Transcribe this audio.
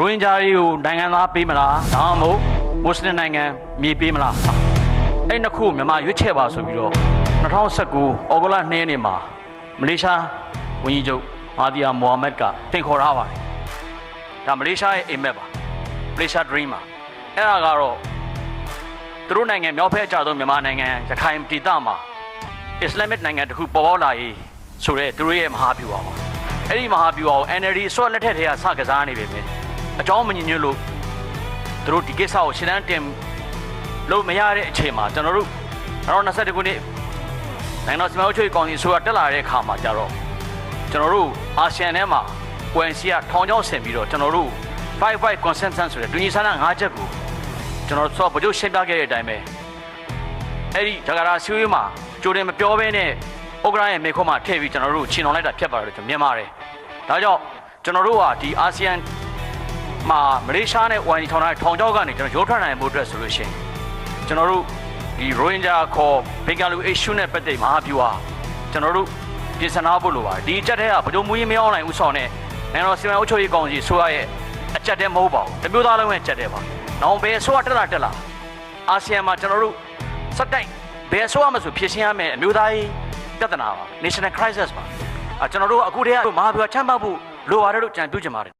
ရိုဟင်ဂျာတွေကိုနိုင်ငံသားပေးမလားဒါမှမဟုတ်မွတ်စလင်နိုင်ငံမြေပေးမလားအဲ့နှစ်ခုမြန်မာရွေးချယ်ပါဆိုပြီးတော့2019ဩဂုတ်လ2ရက်နေ့မှာမလေးရှားဝန်ကြီးချုပ်မာဒီယာမိုဟာမက်ကတင်ခေါ်ထားပါတယ်ဒါမလေးရှားရဲ့အိမ်မက်ပါမလေးရှား dream ပါအဲ့ဒါကတော့သူတို့နိုင်ငံမြောက်ဖက်အကြဆုံးမြန်မာနိုင်ငံရခိုင်ဒေသမှာအစ္စလာမစ်နိုင်ငံတစ်ခုပေါ်ပေါက်လာရေးဆိုတဲ့သူတို့ရဲ့မဟာဗျူဟာပါအဲ့ဒီမဟာဗျူဟာကို NLD အစိုးရလက်ထက်ထဲကစကစားနေပေမဲ့ အကြောင်းမညင်ညွတ်လို့သူတို့ဒီကိစ္စကိုရှင်းတန်းတင်လို့မရတဲ့အချိန်မှာကျွန်တော်တို့2021ခုနှစ်နိုင်ငံတော်စီမံအုပ်ချုပ်ရေးကောင်စီဆိုရတက်လာတဲ့အခါမှာကြတော့ကျွန်တော်တို့အာဆီယံထဲမှာ ONC ကထောင်ချောင်းဆင်ပြီးတော့ကျွန်တော်တို့55 consensus ဆိုတဲ့ဒူညီဆန္ဒ၅ချက်ကိုကျွန်တော်ဆိုဗကြိုရှင်းပြခဲ့တဲ့အတိုင်းပဲအဲ့ဒီဂျကာတာစီဝေးမှာကြိုတင်မပြောဘဲနဲ့ဥက္ကရာရဲ့မေခွန်းမှာထည့်ပြီးကျွန်တော်တို့ချီနှောင်လိုက်တာဖြစ်ပါတယ်လို့ကျွန်တော်မြင်ပါတယ်ဒါကြောင့်ကျွန်တော်တို့ကဒီအာဆီယံ မှာမလေးရှားနဲ့ ONC ထောင်ထားတဲ့ထောင်ချောင်းကနေကျွန်တော်ရုပ်ထွက်နိုင်မှုအတွက်ဆိုလို့ရှိရင်ကျွန်တော်တို့ဒီရိုဟင်ဂျာခေါ်ဘင်္ဂါလူ issue နဲ့ပတ်သက်မဟာဗျူဟာကျွန်တော်တို့ပြင်ဆင်ထားဖို့လိုပါတယ်ဒီအချက်တည်းကဗကြိုမူကြီးမရောက်နိုင်ဘူးဆောင်တဲ့နိုင်ငံတော်စီမံအုပ်ချုပ်ရေးကောင်စီဆိုရရဲ့အချက်တည်းမဟုတ်ပါဘူးတမျိုးသားလုံးရဲ့အချက်တည်းပါနောက်ဘယ်ဆိုရတက်လာတက်လာအာဆီယံမှာကျွန်တော်တို့စက်တိုက်ဘယ်ဆိုရမဆိုဖြည့်ရှင်းရမယ်အမျိုးသားရေးပြဿနာပါ national crisis ပါအကျွန်တော်တို့အခုတည်းကမဟာဗျူဟာချမ်းပါဖို့လိုပါတယ်လို့ကြံပြုချင်ပါတယ်